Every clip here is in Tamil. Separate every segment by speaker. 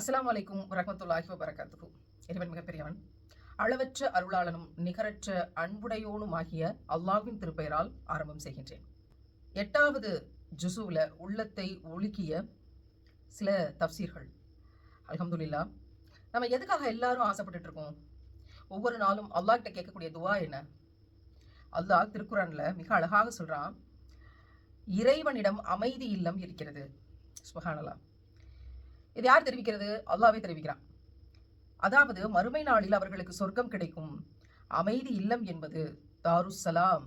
Speaker 1: அஸ்லாம் வலைக்கும் வரஹ்மத்துல்லாஹி வரகத்துகு இறைவன் மிகப்பெரியவன். அளவற்ற அருளாளனும் நிகரற்ற அன்புடையோனுமாகிய அல்லாஹ்வின் திருப்பெயரால் ஆரம்பம் செய்கின்றேன். எட்டாவது ஜுசுவில் உள்ளத்தை ஒழுக்கிய சில தப்சீர்கள். அலமதுல்லா நம்ம எதுக்காக எல்லாரும் ஆசைப்பட்டுட்டு இருக்கோம் ஒவ்வொரு நாளும் அல்லாஹ்கிட்ட கேட்கக்கூடிய துவா என்ன? அல்லாஹ் திருக்குறான்ல மிக அழகாக சொல்கிறான் இறைவனிடம் அமைதி இல்லம் இருக்கிறது. சுபஹானல்லா இது யார் தெரிவிக்கிறது? அல்லாஹ்வே தெரிவிக்கிறான். அதாவது மறுமை நாளில் அவர்களுக்கு சொர்க்கம் கிடைக்கும். அமைதி இல்லம் என்பது தாருசலாம்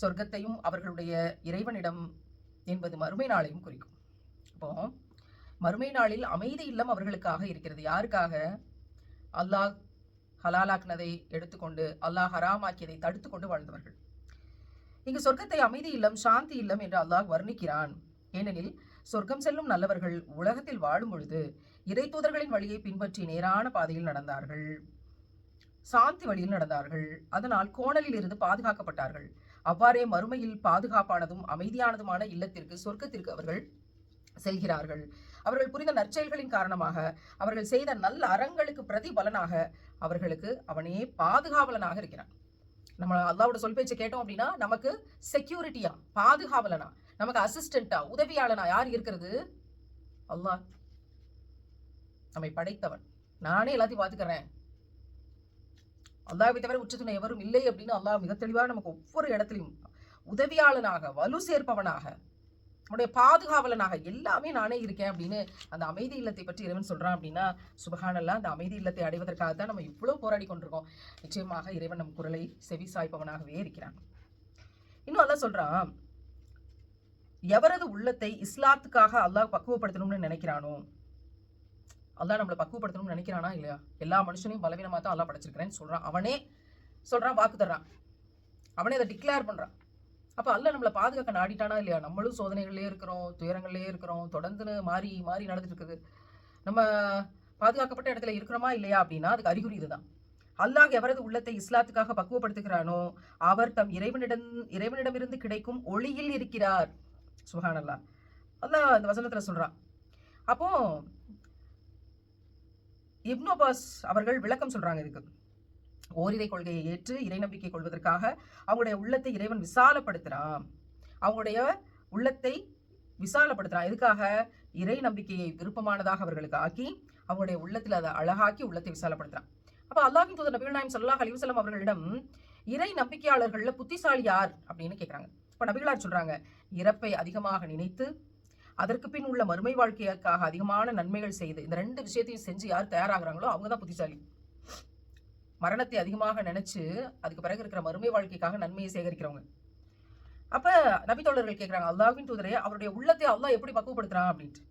Speaker 1: சொர்க்கத்தையும் அவர்களுடைய இறைவனிடம் என்பது மறுமை நாளையும் குறிக்கும். அப்போ மறுமை நாளில் அமைதி இல்லம் அவர்களுக்காக இருக்கிறது. யாருக்காக? அல்லாஹ் ஹலாலாக்குனதை எடுத்துக்கொண்டு அல்லாஹ் ஹராமாக்கியதை தடுத்து கொண்டு வாழ்ந்தவர்கள். இங்கு சொர்க்கத்தை அமைதி இல்லம் சாந்தி இல்லம் என்று அல்லாஹ் வர்ணிக்கிறான். ஏனெனில் சொர்க்கம் செல்லும் நல்லவர்கள் உலகத்தில் வாழும் பொழுது இறை தூதர்களின் வழியை பின்பற்றி நேரான பாதையில் நடந்தார்கள். சாந்தி வழியில் நடந்தார்கள். அதனால் கோணலில் இருந்து பாதுகாக்கப்பட்டார்கள். அவ்வாறே மறுமையில் பாதுகாப்பானதும் அமைதியானதுமான இல்லத்திற்கு சொர்க்கத்திற்கு அவர்கள் செல்கிறார்கள். அவர்கள் புரிந்த நற்செயல்களின் காரணமாக அவர்கள் செய்த நல்ல அறங்களுக்கு பிரதிபலனாக அவர்களுக்கு அவனே பாதுகாவலனாக இருக்கிறான். நம்ம அல்லாவோட சொல் பேச்சு கேட்டோம் அப்படின்னா நமக்கு செக்யூரிட்டியா பாதுகாவலனா நமக்கு அசிஸ்டண்டா உதவியாளனா யார் இருக்கிறது? அல்லாஹ். நம்மை படைத்தவன். நானே எல்லாத்தையும் பார்த்துக்கிறேன். அல்லாவை தவிர உச்சத்துணை எவரும் இல்லை அப்படின்னு அல்லாஹ் மிக தெளிவாக நமக்கு ஒவ்வொரு இடத்துலையும் உதவியாளனாக வலு சேர்ப்பவனாக நம்முடைய பாதுகாவலனாக எல்லாமே நானே இருக்கேன் அப்படின்னு அந்த அமைதி இல்லத்தை பற்றி இறைவன் சொல்கிறான் அப்படின்னா சுபஹானல்லா அந்த அமைதி இல்லத்தை அடைவதற்காக தான் நம்ம இவ்வளோ போராடி கொண்டிருக்கோம். நிச்சயமாக இறைவன் நம் குரலை செவி சாய்ப்பவனாகவே இருக்கிறான். இன்னும் அதான் சொல்கிறான் எவரது உள்ளத்தை இஸ்லாத்துக்காக அல்லாஹ் பக்குவப்படுத்தணும்னு நினைக்கிறானோ? அல்லாஹ் நம்மளை பக்குவப்படுத்தணும்னு நினைக்கிறானா இல்லையா? எல்லா மனுஷனையும் பலவீனமாக தான் அல்லாஹ் படைச்சிருக்கிறேன்னு சொல்கிறான் அவனே சொல்கிறான் வாக்கு தர்றான். அவனே அதை டிக்ளேர் பண்ணுறான் அப்போ அல்லாஹ் நம்மளை பாதுகாக்க நாடிட்டானா இல்லையா? நம்மளும் சோதனைகள்லேயே இருக்கிறோம் துயரங்கள்லேயே இருக்கிறோம் தொடர்ந்து மாறி மாறி நடந்துட்டு இருக்குது. நம்ம பாதுகாக்கப்பட்ட இடத்துல இருக்கிறோமா இல்லையா அப்படின்னா அதுக்கு அறிகுறி இதுதான். அல்லாஹ் எவரது உள்ளத்தை இஸ்லாத்துக்காக பக்குவப்படுத்துகிறானோ அவர் தம் இறைவனிடம் இறைவனிடமிருந்து கிடைக்கும் ஒளியில் இருக்கிறார். சுஹான் அதான் இந்த அந்த சொல்கிறான் சொல்றான் அப்போ இப்னோபாஸ் அவர்கள் விளக்கம் சொல்றாங்க இதுக்கு. ஓரிரை கொள்கையை ஏற்று இறை நம்பிக்கை கொள்வதற்காக அவங்களுடைய உள்ளத்தை இறைவன் விசாலப்படுத்துகிறான் அவங்களுடைய உள்ளத்தை விசாலப்படுத்துகிறான் எதுக்காக? இறை நம்பிக்கையை விருப்பமானதாக அவர்களுக்கு ஆக்கி அவங்களுடைய உள்ளத்தில் அதை அழகாக்கி உள்ளத்தை விசாலப்படுத்துகிறான் அப்போ அல்லாஹின் தூதர் நபிகள் நாயம் சல்லாஹ் அலிவசலம் அவர்களிடம் இறை நம்பிக்கையாளர்கள்ல புத்திசாலி யார் அப்படின்னு கேட்குறாங்க இப்போ நபிகளார் சொல்றாங்க இறப்பை அதிகமாக நினைத்து அதற்கு பின் உள்ள மறுமை வாழ்க்கைக்காக அதிகமான நன்மைகள் செய்து இந்த ரெண்டு விஷயத்தையும் செஞ்சு யார் தயாராகிறாங்களோ அவங்க தான் புத்திசாலி. மரணத்தை அதிகமாக நினைச்சு அதுக்கு பிறகு இருக்கிற மறுமை வாழ்க்கைக்காக நன்மையை சேகரிக்கிறவங்க. அப்ப நபித்தோழர்கள் கேட்குறாங்க அல்லாஹ்வின் தூதரே அவருடைய உள்ளத்தை அல்லாஹ் எப்படி பக்குவப்படுத்துறான்? அப்படின்ட்டு.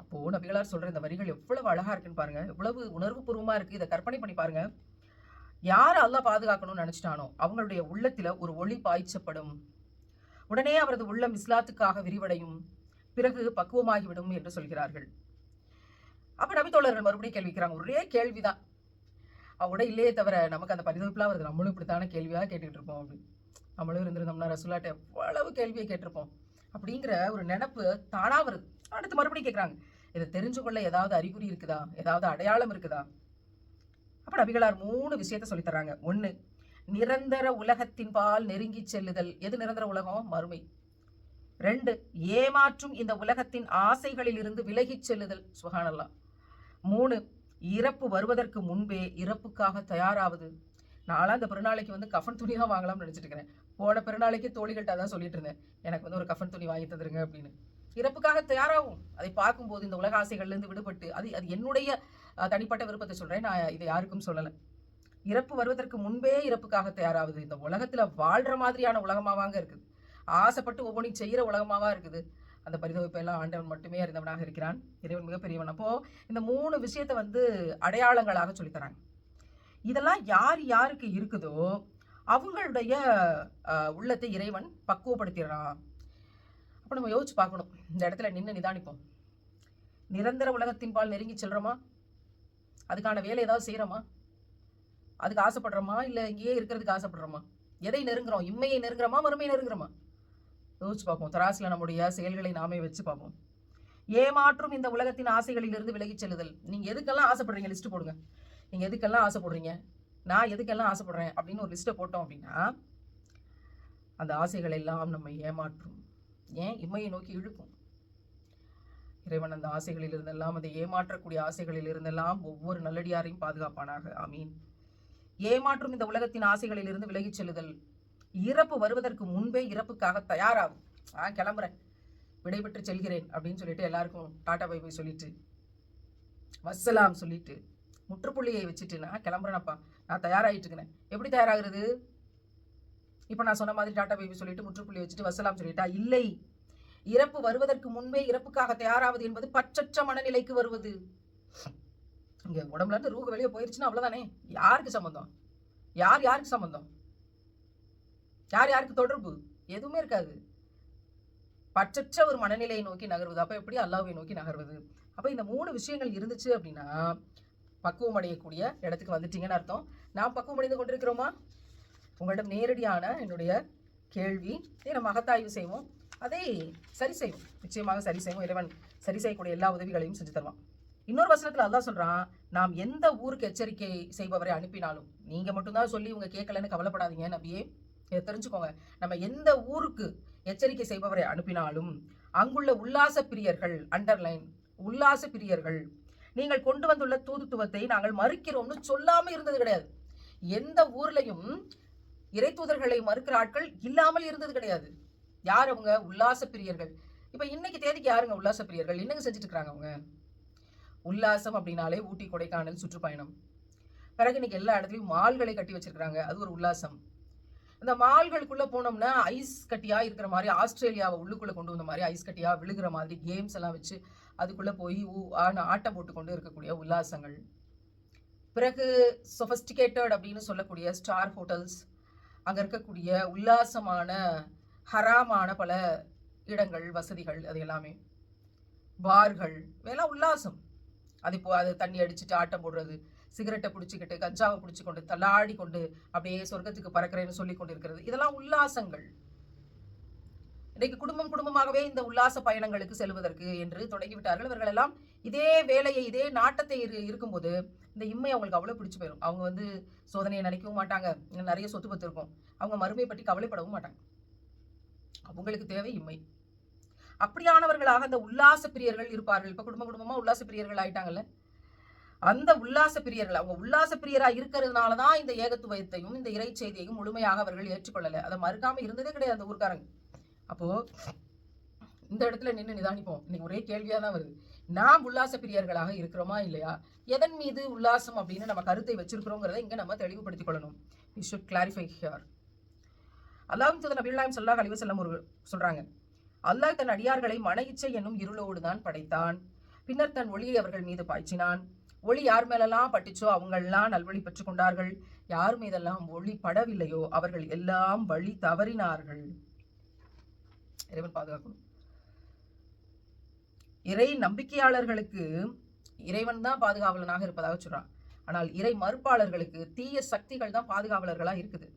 Speaker 1: அப்போ நபிகளார் சொல்ற இந்த வரிகள் எவ்வளவு அழகா இருக்குன்னு பாருங்க எவ்வளவு உணர்வு பூர்வமா இருக்கு. இதை கற்பனை பண்ணி பாருங்க. யார் அல்லாஹ் பாதுகாக்கணும்னு நினைச்சிட்டானோ அவங்களுடைய உள்ளத்துல ஒரு ஒளி பாய்ச்சப்படும். உடனே அவரது உள்ளம் இஸ்லாத்துக்காக விரிவடையும். பிறகு பக்குவமாகிவிடும் என்று சொல்கிறார்கள். அப்ப நபித்தோழர்கள் மறுபடியும் கேள்விக்கிறாங்க ஒரே கேள்விதான். அவங்க இல்லையே தவிர நமக்கு அந்த பரிதவிப்புலாம் வருது. நம்மளும் இப்படித்தான கேள்வியாக கேட்டுக்கிட்டு இருப்போம் அப்படி நம்மளும் இருந்திருந்தோம்னா ரசுல்லாட்ட எவ்வளவு கேள்வியை கேட்டிருப்போம். அப்படிங்கிற ஒரு நினப்பு தானா வருது. அடுத்து மறுபடியும் கேட்குறாங்க. இதை தெரிஞ்சு கொள்ள ஏதாவது அறிகுறி இருக்குதா? ஏதாவது அடையாளம் இருக்குதா? அப்ப நபிகளார் மூணு விஷயத்த சொல்லித்தராங்க ஒன்று நிரந்தர உலகத்தின் பால் நெருங்கி செல்லுதல். எது நிரந்தர உலகம்? மறுமை. ரெண்டு ஏமாற்றும் இந்த உலகத்தின் ஆசைகளில் இருந்து விலகிச் செல்லுதல். சுகானல்லாம் மூணு இறப்பு வருவதற்கு முன்பே இறப்புக்காக தயாராவது. நானும் அந்த பிறநாளைக்கு வந்து கஃபன் துணி தான் வாங்கலாம்னு நினச்சிட்டு இருக்கிறேன். போன பிறநாளைக்கு தோழிகள்கிட்ட தான் சொல்லிட்டு இருந்தேன். எனக்கு வந்து ஒரு கஃபன் துணி வாங்கி தந்துருங்க அப்படின்னு. இறப்புக்காக தயாராகும் அதை பார்க்கும்போது இந்த உலக ஆசைகள்லேருந்து விடுபட்டு அது அது என்னுடைய தனிப்பட்ட விருப்பத்தை சொல்கிறேன் நான் இதை யாருக்கும் சொல்லலை. இறப்பு வருவதற்கு முன்பே இறப்புக்காக தயாராகுது. இந்த உலகத்தில் வாழ்கிற மாதிரியான உலகமாவாங்க இருக்குது. ஆசைப்பட்டு ஒவ்வொன்றையும் செய்கிற உலகமாவாக இருக்குது. அந்த பரிதவிப்பை எல்லாம் ஆண்டவன் மட்டுமே அறிந்தவனாக இருக்கிறான். இறைவன் மிகப்பெரியவன் அப்போ இந்த மூணு விஷயத்தை வந்து அடையாளங்களாக சொல்லித்தராங்க. இதெல்லாம் யார் யாருக்கு இருக்குதோ அவங்களுடைய உள்ளத்தை இறைவன் பக்குவப்படுத்திடுறான். அப்போ நம்ம யோசிச்சு பார்க்கணும். இந்த இடத்துல நின்று நிதானிப்போம். நிரந்தர உலகத்தின் பால் நெருங்கி செல்றோமா? அதுக்கான வேலை ஏதாவது செய்கிறோமா அதுக்கு ஆசைப்படுறோமா? இல்லை இங்கேயே இருக்கிறதுக்கு ஆசைப்படுறோமா? எதை நெருங்குறோம்? இம்மையை நெருங்குறோமா? மறுமையை நெருங்குறோமா? யோசிச்சு பார்ப்போம். தராசில் நம்முடைய செயல்களை நாமே வச்சு பார்ப்போம். ஏமாற்றும் இந்த உலகத்தின் ஆசைகளிலிருந்து விலகிச் செல்லுதல். நீங்கள் எதுக்கெல்லாம் ஆசைப்படுறீங்க? லிஸ்ட்டு போடுங்க. நீங்கள் எதுக்கெல்லாம் ஆசைப்படுறீங்க? நான் எதுக்கெல்லாம் ஆசைப்படுறேன்? அப்படின்னு ஒரு லிஸ்ட்டை போட்டோம் அப்படின்னா அந்த ஆசைகள் எல்லாம் நம்மை ஏமாற்றும். ஏன்? இம்மையை நோக்கி இழுக்கும். இறைவன் அந்த ஆசைகளில் இருந்தெல்லாம் அந்த ஏமாற்றக்கூடிய ஆசைகளில் இருந்தெல்லாம் ஒவ்வொரு நல்லடியாரையும் பாதுகாப்பானாக. ஆமீன். ஏமாற்றும் இந்த உலகத்தின் ஆசைகளில் இருந்து விலகிச் செல்லுதல். இறப்பு வருவதற்கு முன்பே இறப்புக்காக தயாராகும். ஆ கிளம்புறேன். விடைபெற்று செல்கிறேன் அப்படின்னு சொல்லிட்டு எல்லாருக்கும் டாடா பை போய் சொல்லிட்டு வசலாம் சொல்லிட்டு முற்றுப்புள்ளியை வச்சுட்டு நான் கிளம்புறேனப்பா. நான் தயாராகிட்டு இருக்கிறேன். எப்படி தயாராகிறது? இப்போ நான் சொன்ன மாதிரி டாட்டா பைபி சொல்லிட்டு முற்றுப்புள்ளி வச்சுட்டு வசலாம் சொல்லிட்டா இல்லை. இறப்பு வருவதற்கு முன்பே இறப்புக்காக தயாராவது என்பது பற்றற்ற மனநிலைக்கு வருவது. இங்கே உடம்புல இருந்து ரூக வெளியே போயிருச்சுன்னா அவ்வளோதானே யாருக்கு சம்மந்தம் யார் யாருக்கு சம்மந்தம் யார் யாருக்கு தொடர்பு? எதுவுமே இருக்காது. பற்றற்ற ஒரு மனநிலையை நோக்கி நகர்வது. அப்போ எப்படி அல்லாவை நோக்கி நகர்வது? அப்போ இந்த மூணு விஷயங்கள் இருந்துச்சு அப்படின்னா பக்குவம் அடையக்கூடிய இடத்துக்கு வந்துட்டீங்கன்னு அர்த்தம். நான் பக்குவம் அடைந்து கொண்டிருக்கிறோமா? உங்களிடம் நேரடியான என்னுடைய கேள்வி இதை நம்ம அகத்தாய்வு செய்வோம். அதை சரி செய்வோம். நிச்சயமாக சரி செய்வோம். இறைவன் சரி செய்யக்கூடிய எல்லா உதவிகளையும் செஞ்சு தருவான். இன்னொரு வசனத்துல அதான் சொல்றான் நாம் எந்த ஊருக்கு எச்சரிக்கை செய்பவரை அனுப்பினாலும் நீங்க மட்டும்தான் சொல்லி இவங்க கேட்கலன்னு கவலைப்படாதீங்க நபியே. இதை தெரிஞ்சுக்கோங்க. நம்ம எந்த ஊருக்கு எச்சரிக்கை செய்பவரை அனுப்பினாலும் அங்குள்ள உல்லாச பிரியர்கள் அண்டர்லைன் உல்லாச பிரியர்கள் நீங்கள் கொண்டு வந்துள்ள தூதுத்துவத்தை நாங்கள் மறுக்கிறோம்னு சொல்லாம இருந்தது கிடையாது. எந்த ஊர்லயும் இறை தூதர்களை மறுக்கிற ஆட்கள் இல்லாமல் இருந்தது கிடையாது. யார் அவங்க? உல்லாச பிரியர்கள். இப்ப இன்னைக்கு தேதிக்கு யாருங்க உல்லாச பிரியர்கள்? என்னங்க செஞ்சுட்டு இருக்கிறாங்க அவங்க? உல்லாசம் அப்படின்னாலே ஊட்டி கொடைக்கானல் சுற்றுப்பயணம். பிறகு இன்னைக்கு எல்லா இடத்துலையும் மால்களை கட்டி வச்சிருக்கிறாங்க. அது ஒரு உல்லாசம். இந்த மால்களுக்குள்ள போனோம்னா ஐஸ் கட்டியா இருக்கிற மாதிரி ஆஸ்திரேலியாவை உள்ளுக்குள்ள கொண்டு வந்த மாதிரி ஐஸ் கட்டியா விழுகிற மாதிரி கேம்ஸ் எல்லாம் வச்சு அதுக்குள்ள போய் ஊ- ஆன- ஆட்டம் போட்டுக்கொண்டு இருக்கக்கூடிய உல்லாசங்கள். பிறகு சொஃபஸ்டிகேட்டட் அப்படின்னு சொல்லக்கூடிய ஸ்டார் ஹோட்டல்ஸ் அங்கே இருக்கக்கூடிய உல்லாசமான ஹராமான பல இடங்கள் வசதிகள் அது எல்லாமே. பார்கள் இதெல்லாம் உல்லாசம். அது இப்போ அது தண்ணி அடிச்சுட்டு ஆட்டம் போடுறது சிகரெட்டை பிடிச்சிக்கிட்டு கஞ்சாவை பிடிச்சி கொண்டு தள்ளாடி கொண்டு அப்படியே சொர்க்கத்துக்கு பறக்கிறேன்னு சொல்லி கொண்டு இருக்கிறது இதெல்லாம் உல்லாசங்கள். இன்றைக்கு குடும்பம் குடும்பமாகவே இந்த உல்லாச பயணங்களுக்கு செல்வதற்கு என்று தொடங்கிவிட்டார்கள். இவர்கள் எல்லாம் இதே வேலையை இதே நாட்டத்தை இரு- இருக்கும்போது இந்த இம்மை அவங்களுக்கு அவ்வளோ பிடிச்சி போயிடும் அவங்க வந்து சோதனையை நினைக்கவும் மாட்டாங்க. நிறைய சொத்து பத்து இருக்கும். அவங்க மறுமையை பற்றி கவலைப்படவும் மாட்டாங்க. அவங்களுக்கு தேவை இம்மை. அப்படியானவர்களாக அந்த உல்லாச பிரியர்கள் இருப்பார்கள். இப்போ குடும்ப குடும்பமாக உல்லாச பிரியர்கள் ஆயிட்டாங்கல்ல? அந்த உல்லாச பிரியர்கள் அவங்க உல்லாச பிரியரா இருக்கிறதுனால தான் இந்த ஏகத்துவத்தையும் இந்த இறை செய்தியையும் முழுமையாக அவர்கள் ஏற்றுக்கொள்ளலை. அதை மறுக்காம இருந்ததே கிடையாது அந்த ஊர்க்காரங்க. அப்போ இந்த இடத்துல நின்று நிதானிப்போம். இன்னைக்கு ஒரே கேள்வியாக தான் வருது. நாம் உல்லாச பிரியர்களாக இருக்கிறோமா இல்லையா? எதன் மீது உல்லாசம் அப்படின்னு நம்ம கருத்தை வச்சிருக்கிறோங்கிறத இங்கே நம்ம தெளிவுபடுத்திக் கொள்ளணும். We should clarify here Allah தூதர் சொல்லா கழிவு அலைஹி ஒரு சொல்கிறாங்க அல்லாஹ் தன் அடியார்களை மன இச்சை என்னும் இருளோடு தான் படைத்தான். பின்னர் தன் ஒளியை அவர்கள் மீது பாய்ச்சினான். ஒளி யார் மேலெல்லாம் பட்டுச்சோ அவங்களெல்லாம் நல்வழி பெற்றுக் கொண்டார்கள் யார் மீதெல்லாம் ஒளி படவில்லையோ அவர்கள் எல்லாம் வழி தவறினார்கள். இறைவன் பாதுகாக்கணும். இறை நம்பிக்கையாளர்களுக்கு இறைவன் தான் பாதுகாவலனாக இருப்பதாக சொல்றான். ஆனால் இறை மறுப்பாளர்களுக்கு தீய சக்திகள் தான் பாதுகாவலர்களா இருக்குது.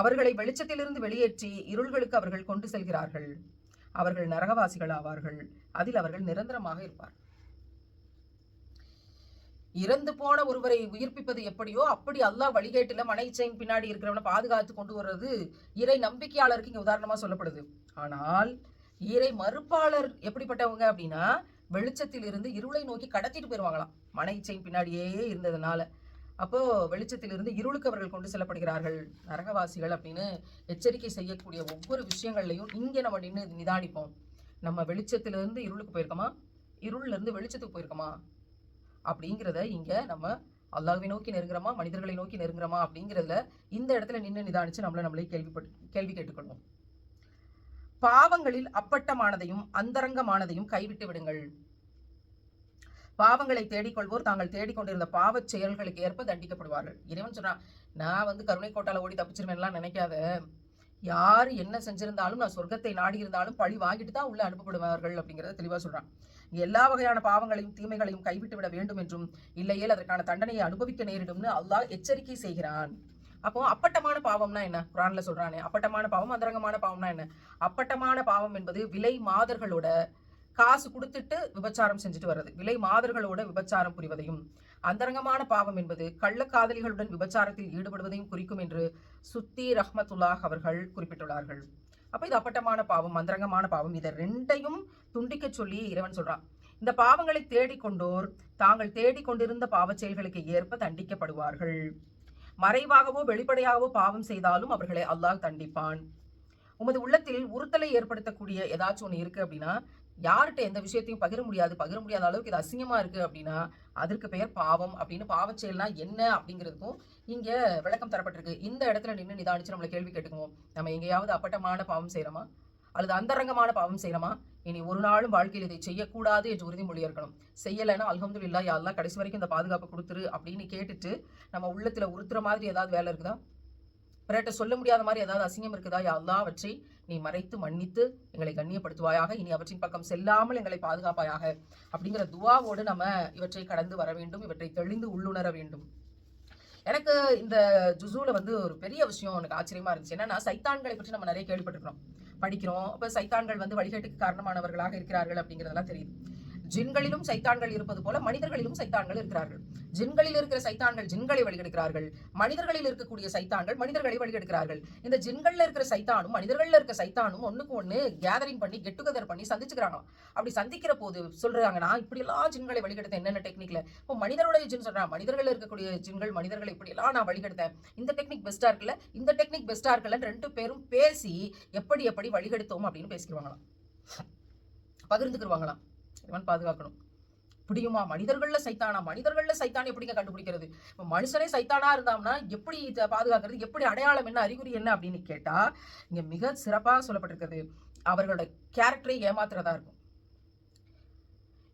Speaker 1: அவர்களை வெளிச்சத்திலிருந்து வெளியேற்றி இருள்களுக்கு அவர்கள் கொண்டு செல்கிறார்கள். அவர்கள் நரகவாசிகள் ஆவார்கள் அதில் அவர்கள் நிரந்தரமாக இருப்பார். இறந்து போன ஒருவரை உயிர்ப்பிப்பது எப்படியோ அப்படி அல்லாஹ் வழிகேட்டுல மனைச்சையின் பின்னாடி இருக்கிறவனை பாதுகாத்து கொண்டு வர்றது இறை நம்பிக்கையாளருக்கு இங்க உதாரணமா சொல்லப்படுது. ஆனால் இறை மறுப்பாளர் எப்படிப்பட்டவங்க அப்படின்னா வெளிச்சத்தில் இருந்து இருளை நோக்கி கடத்திட்டு போயிருவாங்களாம். மன இச்சையின் பின்னாடியே இருந்ததுனால. அப்போ வெளிச்சத்திலிருந்து இருளுக்கு அவர்கள் கொண்டு செல்லப்படுகிறார்கள். நரகவாசிகள் அப்படின்னு எச்சரிக்கை செய்யக்கூடிய ஒவ்வொரு விஷயங்கள்லையும் இங்கே நம்ம நின்று நிதானிப்போம். நம்ம வெளிச்சத்திலிருந்து இருளுக்கு போயிருக்கோமா? இருள்ல இருந்து வெளிச்சத்துக்கு போயிருக்கோமா? அப்படிங்கிறத இங்க நம்ம அல்லாஹ்வை நோக்கி நெருங்குறோமா? மனிதர்களை நோக்கி நெருங்குறோமா? அப்படிங்கிறதுல இந்த இடத்துல நின்று நிதானிச்சு நம்மள நம்மளே கேள்விப்பட்டு கேள்வி கேட்டுக்கொள்வோம். பாவங்களில் அப்பட்டமானதையும் அந்தரங்கமானதையும் கைவிட்டு விடுங்கள். பாவங்களை தேடிக்கொள்வோர் தாங்கள் தேடிக்கொண்டிருந்த பாவச் செயல்களுக்கு ஏற்ப தண்டிக்கப்படுவார்கள். இறைவன் சொன்னான் நான் வந்து கருணை கோட்டால ஓடி தப்பிச்சிருவேன்லாம் நினைக்காத. யார் என்ன செஞ்சிருந்தாலும் நான் சொர்க்கத்தை நாடி இருந்தாலும் பழி வாங்கிட்டு தான் உள்ள அனுப்பப்படுவார்கள் அப்படிங்கறத தெளிவா சொல்றான். எல்லா வகையான பாவங்களையும் தீமைகளையும் கைவிட்டு விட வேண்டும் என்றும் இல்லையேல் அதற்கான தண்டனையை அனுபவிக்க நேரிடும்னு அல்லாஹ் எச்சரிக்கை செய்கிறான். அப்போ அப்பட்டமான பாவம்னா என்ன? குரான்ல சொல்றானே அப்பட்டமான பாவம் அந்தரங்கமான பாவம்னா என்ன? அப்பட்டமான பாவம் என்பது விலை மாதர்களோட காசு கொடுத்துட்டு விபச்சாரம் செஞ்சுட்டு வர்றது. விலை மாதர்களோட விபச்சாரம் புரிவதையும் அந்தரங்கமான பாவம் என்பது கள்ளக்காதலிகளுடன் விபச்சாரத்தில் ஈடுபடுவதையும் குறிக்கும் என்று சுத்தி ரஹ்மத்துல்லாஹ் அவர்கள் குறிப்பிட்டுள்ளார்கள். அப்ப இது அப்பட்டமான பாவம் அந்தரங்கமான பாவம். இதை ரெண்டையும் துண்டிக்க சொல்லி இறைவன் சொல்றான். இந்த பாவங்களை தேடிக்கொண்டோர் தாங்கள் தேடிக்கொண்டிருந்த பாவச் செயல்களுக்கு ஏற்ப தண்டிக்கப்படுவார்கள். மறைவாகவோ வெளிப்படையாகவோ பாவம் செய்தாலும் அவர்களை அல்லாஹ் தண்டிப்பான். உமது உள்ளத்தில் உறுத்தலை ஏற்படுத்தக்கூடிய ஏதாச்சும் ஒன்று இருக்கு அப்படின்னா யார்கிட்ட எந்த விஷயத்தையும் பகிர முடியாது பகிர முடியாத அளவுக்கு இது அசிங்கமாக இருக்கு அப்படின்னா அதற்கு பெயர் பாவம் அப்படின்னு பாவச்செயல்னா என்ன அப்படிங்கிறதுக்கும் இங்கே விளக்கம் தரப்பட்டிருக்கு. இந்த இடத்துல நின்று நிதானிச்சு நம்மளை கேள்வி கேட்டுக்குவோம். நம்ம எங்கேயாவது அப்பட்டமான பாவம் செய்கிறோமா அல்லது அந்தரங்கமான பாவம் செய்கிறோமா இனி ஒரு நாளும் வாழ்க்கையில் இதை செய்யக்கூடாது என்று உறுதிமொழி இருக்கணும் செய்யலைன்னா அல்ஹம்துலில்லாஹ் இல்லா யாரெல்லாம் கடைசி வரைக்கும் இந்த பாதுகாப்பு கொடுத்துரு அப்படின்னு கேட்டுட்டு நம்ம உள்ளத்துல உறுத்துற மாதிரி ஏதாவது வேலை இருக்குதா? பிறட்ட சொல்ல முடியாத மாதிரி ஏதாவது அசிங்கம் இருக்குதா? யா அவற்றை நீ மறைத்து மன்னித்து எங்களை கண்ணியப்படுத்துவாயாக. இனி அவற்றின் பக்கம் செல்லாமல் எங்களை பாதுகாப்பாயாக. அப்படிங்கிற துவாவோடு நம்ம இவற்றை கடந்து வர வேண்டும். இவற்றை தெளிந்து உள்ளுணர வேண்டும். எனக்கு இந்த ஜுசூல வந்து ஒரு பெரிய விஷயம் எனக்கு ஆச்சரியமா இருந்துச்சு. என்னன்னா சைத்தான்களை பற்றி நம்ம நிறைய கேள்விப்பட்டிருக்கிறோம். படிக்கிறோம். அப்போ சைத்தான்கள் வந்து வழிகேட்டுக்கு காரணமானவர்களாக இருக்கிறார்கள் அப்படிங்கிறதெல்லாம் தெரியுது. ஜின்களிலும் சைத்தான்கள் இருப்பது போல மனிதர்களிலும் சைத்தான்கள் இருக்கிறார்கள். ஜின்களில் இருக்கிற சைத்தான்கள் ஜின்களை வழிகெடுக்கிறார்கள். மனிதர்களில் இருக்கக்கூடிய சைத்தான்கள் மனிதர்களை வழிகெடுக்கிறார்கள். இந்த ஜின்கள்ல இருக்கிற சைத்தானும் மனிதர்கள்ல இருக்கிற சைத்தானும் ஒண்ணுக்கு ஒண்ணு கேதரிங் பண்ணி கெட் டுகெதர் பண்ணி சந்திச்சுக்கிறாங்க. அப்படி சந்திக்கிற போது சொல்றாங்க நான் இப்படி எல்லாம் ஜின்களை வழிகெடுத்தேன். என்னென்ன டெக்னிக்ல இப்போ மனிதருடைய ஜின் சொல்றான் மனிதர்கள் இருக்கக்கூடிய ஜின்கள் மனிதர்களை இப்படி எல்லாம் நான் வழிகெடுத்தேன். இந்த டெக்னிக் பெஸ்டா இருக்குல்ல? இந்த டெக்னிக் பெஸ்டா இருக்குல்ல ரெண்டு பேரும் பேசி எப்படி எப்படி வழிகெடுத்தோம் அப்படின்னு பேசிக்கிடுவாங்களாம் பகிர்ந்துக்கிடுவாங்களாம் இவன் பாதுகாக்கணும். முடியுமா மனிதர்களில் சைத்தானா? மனிதர்களில் சைத்தான் எப்படிங்க கண்டுபிடிக்கிறது? இப்போ மனுஷனே சைத்தானா இருந்தாம்னா எப்படி பாதுகாக்கிறது? எப்படி அடையாளம் என்ன அறிகுறி என்ன அப்படின்னு கேட்டால் இங்கே மிக சிறப்பாக சொல்லப்பட்டிருக்கிறது. அவர்களோட கேரக்டரை ஏமாத்துறதா இருக்கும்.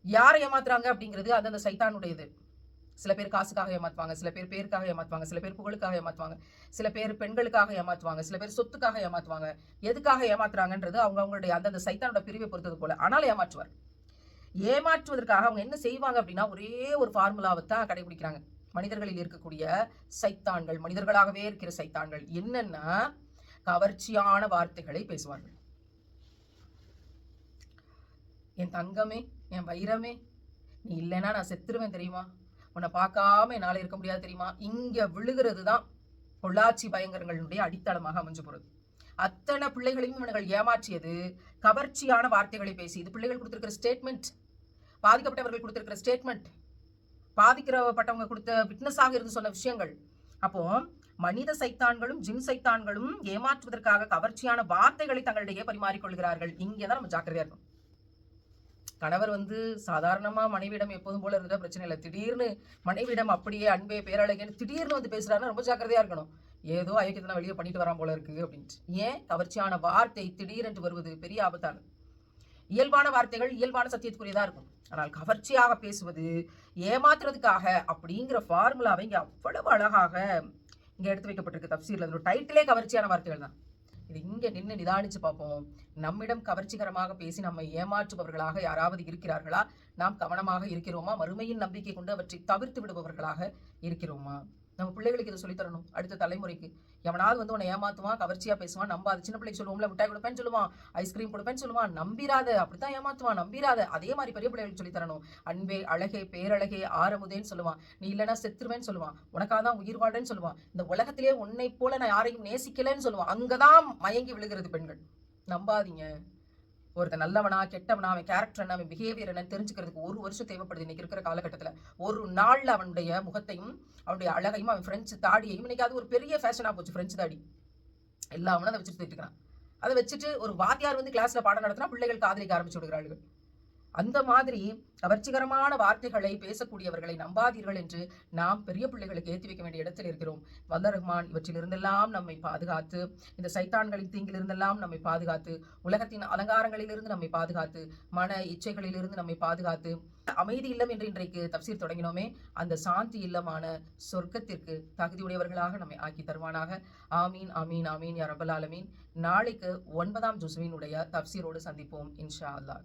Speaker 1: யாரை ஏமாத்துறாங்க அப்படிங்கிறது அந்தந்த சைத்தானுடையது. சில பேர் காசுக்காக ஏமாத்துவாங்க சில பேர் பேருக்காக ஏமாத்துவாங்க சில பேர் புகழுக்காக ஏமாத்துவாங்க சில பேர் பெண்களுக்காக ஏமாத்துவாங்க சில பேர் சொத்துக்காக ஏமாத்துவாங்க. எதுக்காக ஏமாத்துறாங்கன்றது அவங்க அவங்களுடைய அந்தந்த சைத்தானோட பிரிவை பொறுத்தது போல. ஆனால் ஏமாற்றுவார். ஏமாற்றுவதற்காக அவங்க என்ன செய்வாங்க அப்படின்னா ஒரே ஒரு ஃபார்முலாவை தான் கடைபிடிக்கிறாங்க. மனிதர்களில் இருக்கக்கூடிய சைத்தான்கள் மனிதர்களாகவே இருக்கிற சைத்தான்கள் என்னன்னா கவர்ச்சியான வார்த்தைகளை பேசுவார்கள். என் தங்கமே என் வைரமே நீ இல்லைன்னா நான் செத்துருவேன் தெரியுமா? உன்னை பார்க்காம என்னால் இருக்க முடியாது தெரியுமா? இங்கே விழுகிறது தான் பொள்ளாச்சி பயங்கரங்களுடைய அடித்தளமாக அமைஞ்சு போகிறது அத்தனை பிள்ளைகளையும் இவனுங்கள் ஏமாற்றியது கவர்ச்சியான வார்த்தைகளை பேசி இது பிள்ளைகள் கொடுத்துருக்கிற ஸ்டேட்மெண்ட் பாதிக்கப்பட்டவர்கள் கொடுத்துருக்கிற ஸ்டேட்மெண்ட் பாதிக்கிறப்பட்டவங்க கொடுத்த விட்னஸாக இருந்து சொன்ன விஷயங்கள். அப்போ மனித சைத்தான்களும் ஜிம் சைத்தான்களும் ஏமாற்றுவதற்காக கவர்ச்சியான வார்த்தைகளை தங்களிடையே பரிமாறிக்கொள்கிறார்கள் இங்கே தான் நம்ம ஜாக்கிரதையா இருக்கும் கணவர் வந்து சாதாரணமா மனைவியிடம் எப்போதும் போல இருந்தா பிரச்சனை இல்லை. திடீர்னு மனைவியிடம் அப்படியே அன்பே பேரழகேன்னு திடீர்னு வந்து பேசுறாருன்னா ரொம்ப ஜாக்கிரதையா இருக்கணும். ஏதோ அயோக்கியத்தை வெளியே பண்ணிட்டு வரான் போல இருக்கு அப்படின்ட்டு. ஏன்? கவர்ச்சியான வார்த்தை திடீரென்று வருவது பெரிய ஆபத்தானது. இயல்பான வார்த்தைகள் இயல்பான சத்தியத்துக்குரியதாக இருக்கும். ஆனால் கவர்ச்சியாக பேசுவது ஏமாத்துறதுக்காக அப்படிங்கிற ஃபார்முலாவை இங்கே அவ்வளவு அழகாக இங்கே எடுத்து வைக்கப்பட்டிருக்கு. தப்சீரில் ஒரு டைட்டிலே கவர்ச்சியான வார்த்தைகள் தான். இது இங்கே நின்று நிதானிச்சு பார்ப்போம். நம்மிடம் கவர்ச்சிகரமாக பேசி நம்மை ஏமாற்றுபவர்களாக யாராவது இருக்கிறார்களா? நாம் கவனமாக இருக்கிறோமா? மறுமையின் நம்பிக்கை கொண்டு அவற்றை தவிர்த்து விடுபவர்களாக இருக்கிறோமா? நம்ம பிள்ளைகளுக்கு இதை சொல்லித்தரணும் அடுத்த தலைமுறைக்கு. எவனாவது வந்து உன்னை ஏமாத்துவான் கவர்ச்சியா பேசுவான் நம்பாது சின்ன பிள்ளைக்கு சொல்லுவோம்ல மிட்டாய் கொடுப்பேன்னு சொல்லுவான் ஐஸ்கிரீம் கொடுப்பேன்னு சொல்லுவான். நம்பிராத அப்படித்தான் ஏமாத்துவான் நம்பிராத. அதே மாதிரி பெரிய பிள்ளைகளுக்கு சொல்லித்தரணும் அன்பே அழகே பேரழகே ஆரமுதேன்னு சொல்லுவான். நீ இல்லைன்னா செத்துருவேன்னு சொல்லுவான். உனக்காக தான் உயிர் வாழ்றேன்னு சொல்லுவான். இந்த உலகத்திலே உன்னை போல நான் யாரையும் நேசிக்கலைன்னு சொல்லுவான். அங்கதான் மயங்கி விழுகிறது பெண்கள். நம்பாதீங்க. ஒருத்தன் நல்லவனா கெட்டவனா அவன் கேரக்டர் என்ன அவன் பிஹேவியர் என்னன்னு தெரிஞ்சுக்கிறதுக்கு ஒரு வருஷம் தேவைப்படுது இன்னைக்கு இருக்கிற காலகட்டத்தில். ஒரு நாளில் அவனுடைய முகத்தையும் அவனுடைய அழகையும் அவன் ஃப்ரெஞ்சு தாடியையும் இன்னைக்கு அது ஒரு பெரிய ஃபேஷனாக போச்சு ஃப்ரெஞ்சு தாடி. எல்லாமே அதை வச்சுட்டு இருக்கிறான். அதை வச்சுட்டு ஒரு வாத்தியார் வந்து கிளாஸில் பாடம் நடத்தினா பிள்ளைகள் காதலிக்க ஆரம்பிச்சு விடுகிறார்கள். அந்த மாதிரி கவர்ச்சிகரமான வார்த்தைகளை பேசக்கூடியவர்களை நம்பாதீர்கள் என்று நாம் பெரிய பிள்ளைகளுக்கு ஏற்றி வைக்க வேண்டிய இடத்தில் இருக்கிறோம். வல்ல ரஹ்மான் இவற்றிலிருந்தெல்லாம் நம்மை பாதுகாத்து இந்த சைத்தான்களின் தீங்கிலிருந்தெல்லாம் நம்மை பாதுகாத்து உலகத்தின் அலங்காரங்களிலிருந்து நம்மை பாதுகாத்து மன இச்சைகளிலிருந்து நம்மை பாதுகாத்து அமைதி இல்லம் என்று இன்றைக்கு தப்சீர் தொடங்கினோமே அந்த சாந்தி இல்லமான சொர்க்கத்திற்கு தகுதியுடையவர்களாக நம்மை ஆக்கி தருவானாக. ஆமீன் ஆமீன் ஆமீன் யா ரபல் ஆலமீன். நாளைக்கு ஒன்பதாம் ஜூசுவினுடைய தப்சீரோடு சந்திப்போம் இன்ஷா அல்லாஹ்.